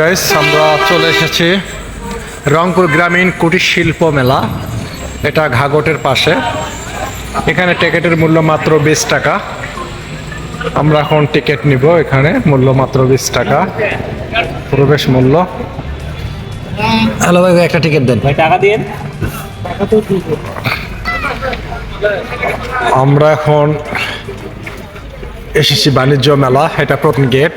Guys আমরা চলে এসেছি রংপুর গ্রামীণ কুটির শিল্প মেলা। এটা ঘাগটের পাশে। এখানে টিকিটের মূল্য মাত্র বিশ টাকা। আমরা এখন টিকিট নিব এখানে মূল্য মাত্র বিশ টাকা। প্রবেশ মূল্য। হ্যালো ভাই একটা টিকিট দেন। ভাই টাকা দিন আমরা এখন এসেছি বাণিজ্য মেলা এটা প্রথম গেট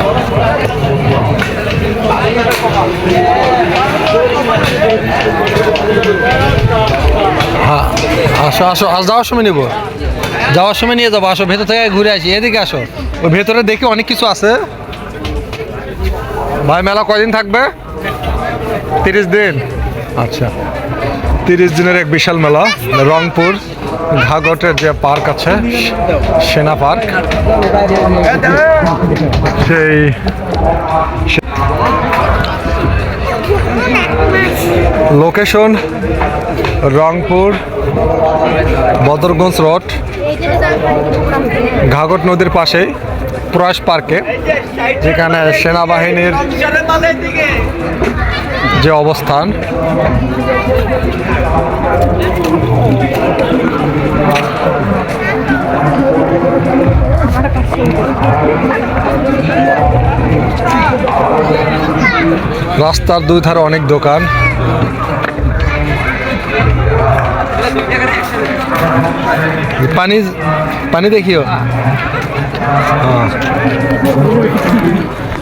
হ্যাঁ আসো আসো, আজ যাওয়ার সময় নেব। যাওয়ার সময় নিয়ে যাব। আসো, ভেতর থেকে ঘুরে আসি। এদিকে আসো। ওই ভেতরে দেখি অনেক কিছু আছে। ভাই, মেলা কয়দিন থাকবে? তিরিশ দিন। আচ্ছা। তিরিশ দিনের এক বিশাল মেলা, রংপুর। ঘাগটের যে পার্ক আছে, সেনা পার্ক। সেই লোকেশন রংপুর বদরগঞ্জ রোড ঘাগট নদীর পাশেই প্রয়াস পার্কে, যেখানে সেনাবাহিনীর যে অবস্থান। রাস্তার দুই ধারে অনেক দোকান। পানি পানি দেখিও।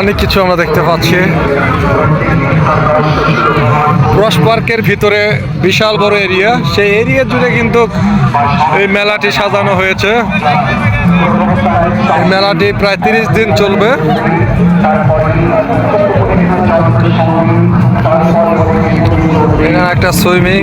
অনেক কিছু আমরা দেখতে পাচ্ছি। ক্রস পার্কের ভিতরে বিশাল বড় এরিয়া। সেই এরিয়া জুড়ে কিন্তু এই মেলাটি সাজানো হয়েছে। এই মেলাটি প্রায় তিরিশ দিন চলবে। একটা সুইমিং।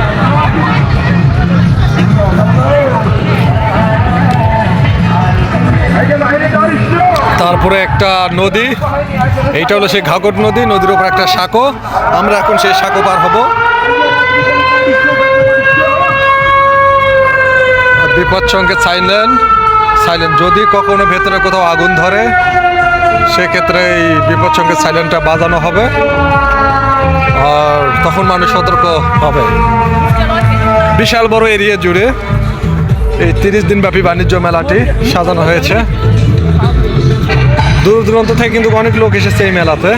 তারপরে একটা নদী, এইটা হলো সেই ঘাগট নদী, নদীর ওপর একটা সাঁকো। আমরা এখন সেই সাঁকো পার হব। বিপদ সঙ্গে সাইলেন্ট সাইলেন্ট যদি কখনো ভেতরে কোথাও আগুন ধরে, সেক্ষেত্রে এই বিপদ সঙ্গে সাইলেন্টটা বাজানো হবে। আর তখন মানুষ সতর্ক হবে। বিশাল বড় এরিয়া জুড়ে এই তিরিশ দিন ব্যাপী বাণিজ্য মেলাটি সাজানো হয়েছে। দূর দূরান্ত থেকে কিন্তু অনেক লোক এসেছে এই মেলাতে।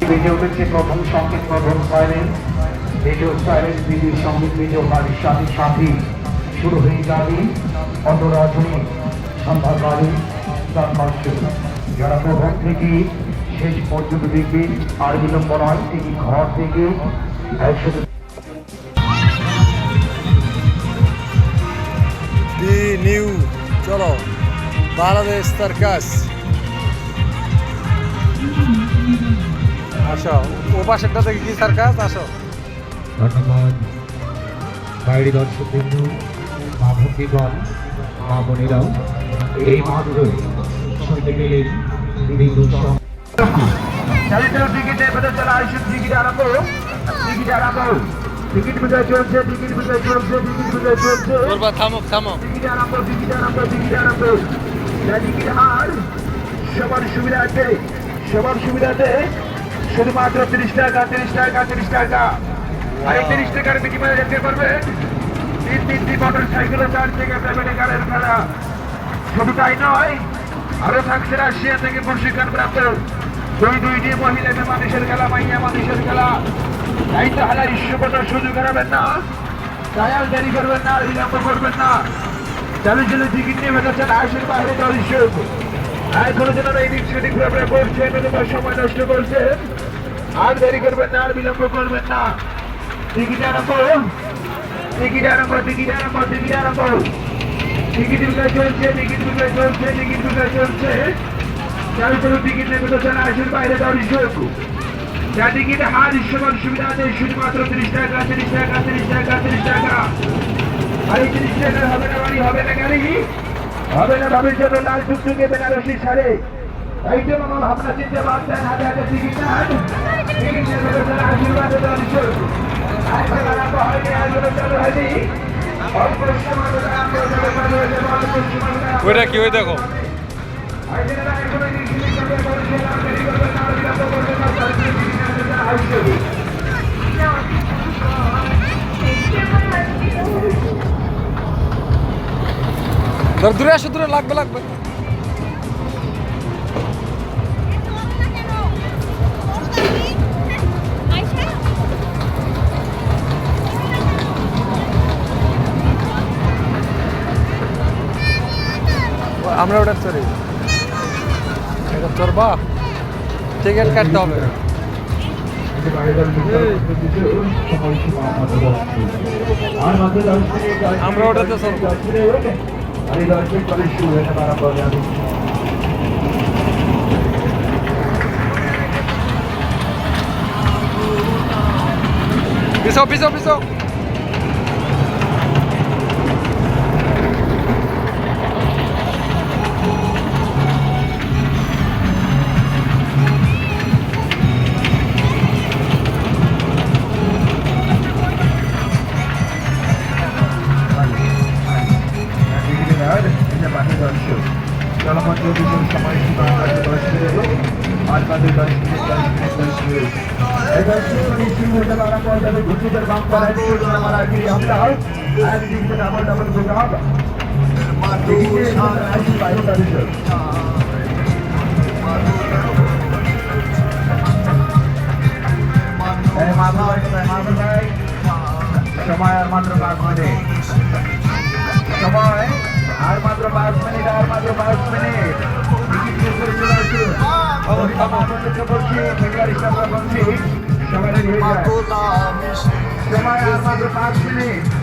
বেজে উঠেছে প্রথম সংকেত প্রথম সাইলেন রেডিও সাইলেন বিডিও সংগীত রেডিও বাড়ির সাথে সাথে শুরু হয়ে যাবে অন্তরাধুনী সন্ধ্যাকালীন গান মঞ্চ যারা প্রথম থেকে শেষ পর্যন্ত দেখবে আর বিলম্ব নয়, তিনি ঘর থেকে একসাথে বি নিউ চলো বাংলাদেশ সার্কাস আসো ও পাশেরটা থেকে কি সার্কাস আসো। ধন্যবাদ বাইরে দর্শকবৃন্দ মা ভক্তিগণ মা বোনেরাও এই শুনতে পেলেন টিকিটে বেঁধে চলা আসুন টিকিট আরম্ভ টিকিট আরম্ভ। টিকিট বিজয় চলছে টিকিট বিজয় চলছে টিকিট বিজয় চলছে করবা থামো থামো টিকিট আরম্ভ টিকিট আরম্ভ টিকিট আরম্ভ টিকিট আর সবার সুবিধাতে সবার সুবিধাতে শুধুমাত্র তিরিশ টাকা তিরিশ টাকা তিরিশ টাকা আর এই তিরিশ টাকার বিনিময়ে যেতে পারবেন তিন তিনটি মোটর সাইকেল চার থেকে প্রাইভেট কারের ভাড়া শুধু তাই নয় আরও থাকছে রাশিয়া থেকে প্রশিক্ষণ প্রাপ্ত দুই দুইটি মহিলা মানুষের খেলা মাইয়া মানুষের খেলা তাই তো হালা ইস্যুপতার সুযোগ হারাবেন না। আর দেরি করবেন না, বিলম্ব করবেন না। চালু চালু টিকিট নিয়ে বেরোচ্ছেন আয়সের বাইরে দল ইস্যুক এখনও যেন এই দিক সেদিক ঘুরে করছেন সময় নষ্ট করছেন। আর দেরি করবেন না, আর বিলম্ব করবেন না। টিকিট আরম্ভ টিকিট আরম্ভ টিকিট আরম্ভ টিকিট আরম্ভ। টিকিট বিক্রয় চলছে, টিকিট বিক্রয় চলছে, টিকিট বিক্রয় চলছে। চালু চালু টিকিট নেবে তো চান বাইরে দেওয়ার ইস্যুক যা টিকিটে হার ইস্যুকর সুবিধা আছে শুধুমাত্র তিরিশ টাকা তিরিশ টাকা তিরিশ টাকা তিরিশ টাকা। আর এই তিরিশ টাকার হবে না বাড়ি হবে না গাড়ি হবে না ভাবের জন্য লাল টুকটুকে বেনারসি ছাড়ে। এই জন্য আমার ভাবনা চিন্তা হাতে হাতে টিকিট নেন। আশীর্বাদে ওইটা কি ওই দেখো। ধর দূরে আসো দূরে লাগবে লাগবে। আমরা ওটা চড়ি এটা চড়বা টিকিট কাটতে হবে। আমরা ওটাতে পিছাও পিছাও পিছাও। মিনিট শুরু হতে আরম্ভ হয়ে যাবে ঘুষিদের বাম করায় দিয়ে আমার আগে আমরা একদিক থেকে আবার ডাবল ঘুরে হবে সময় আর মাত্র পাঁচ মিনিট। সময় আর মাত্র পাঁচ মিনিট, আর মাত্র পাঁচ মিনিট। মাত্র পাঁচ মিনিট